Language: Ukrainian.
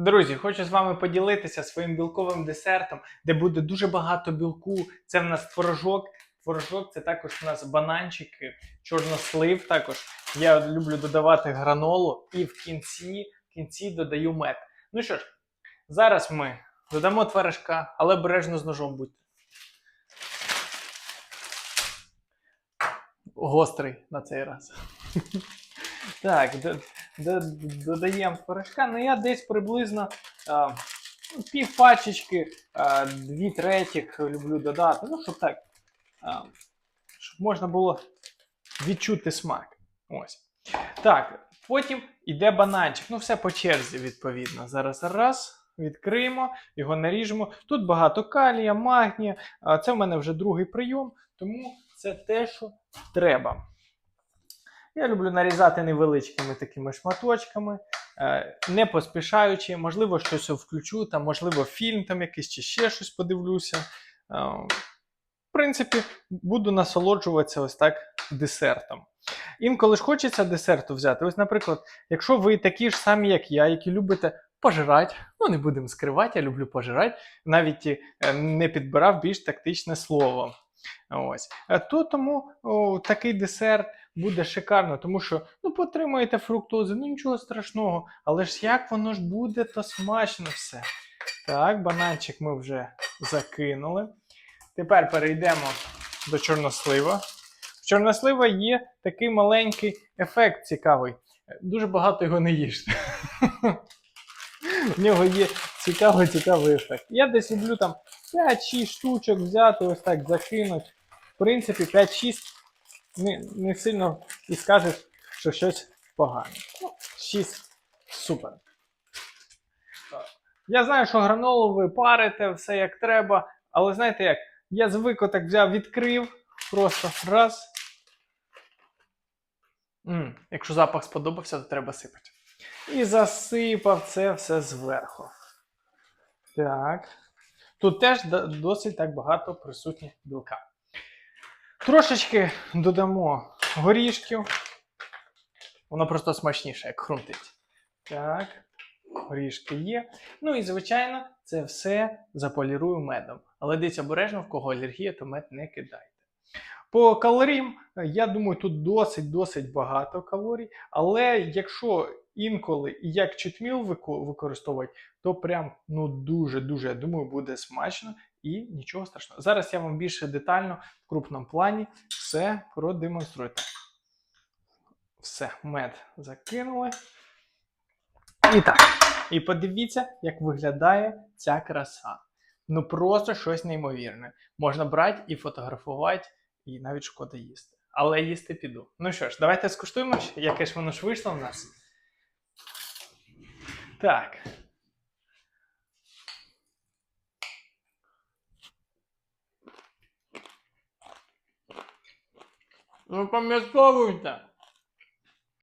Друзі, хочу з вами поділитися своїм білковим десертом, де буде дуже багато білку. Це в нас творожок. Творожок це також у нас бананчики, чорнослив. Також я люблю додавати гранолу і в кінці, в кінці додаю мед. Ну що ж, зараз ми додамо творожка, але обережно з ножом будьте. Гострий на цей раз. Так, додаємо творожка. Ну я десь приблизно а, пів пачечки, а, дві третіх люблю додати. Ну, щоб так. А, щоб можна було відчути смак. Ось. Так, потім йде бананчик. Ну, все по черзі, відповідно. Зараз раз. Відкриємо, його наріжемо. Тут багато калія, магнія. Це в мене вже другий прийом, тому це те, що треба. Я люблю нарізати невеличкими такими шматочками, е, не поспішаючи, можливо, щось включу, там, можливо, фільм там якийсь чи ще щось подивлюся. Е, В принципі, буду насолоджуватися ось так десертом. Інколи ж хочеться десерту взяти. Ось, наприклад, якщо ви такі ж самі, як я, які любите пожирати, ну не будемо скривати, я люблю пожирати, навіть е, не підбирав більш тактичне слово. Ось. То тому о, такий десерт буде шикарно, тому що ну, потримаєте фруктози, ну нічого страшного, але ж як воно ж буде, то смачно все. Так, бананчик ми вже закинули. Тепер перейдемо до чорнослива. В чорнослива є такий маленький ефект цікавий. Дуже багато його не їжте. В нього є цікавий цікавий ефект. Я десь люблю там 5-6 штучок взяти, ось так закинути. В принципі, 5-6 не, не сильно і скажеш, що щось погане. Ну, 6 супер. Я знаю, що гранолу ви парите, все як треба, але знаєте як? Я звик отак взяв, відкрив, просто раз. м якщо запах сподобався, то треба сипати. І засипав це все зверху. Так. Тут теж досить так багато присутніх білка. Трошечки додамо горішків. Воно просто смачніше, як хрумтить. Так, горішки є. Ну і, звичайно, це все заполірую медом. Але дивіться обережно, в кого алергія, то мед не кидайте. По калоріям, е, я думаю, тут досить-досить багато калорій. Але якщо інколи як читміл використовувати, то прям ну дуже-дуже, я думаю, буде смачно і нічого страшного. Зараз я вам більше детально в крупному плані все продемонструю. Так. Все, мед закинули. І так. І подивіться, як виглядає ця краса. Ну просто щось неймовірне. Можна брати і фотографувати, і навіть шкода їсти. Але їсти піду. Ну що ж, давайте скуштуємо, яке ж воно ж вийшло в нас. Так. Ну, пам'ятовуйте.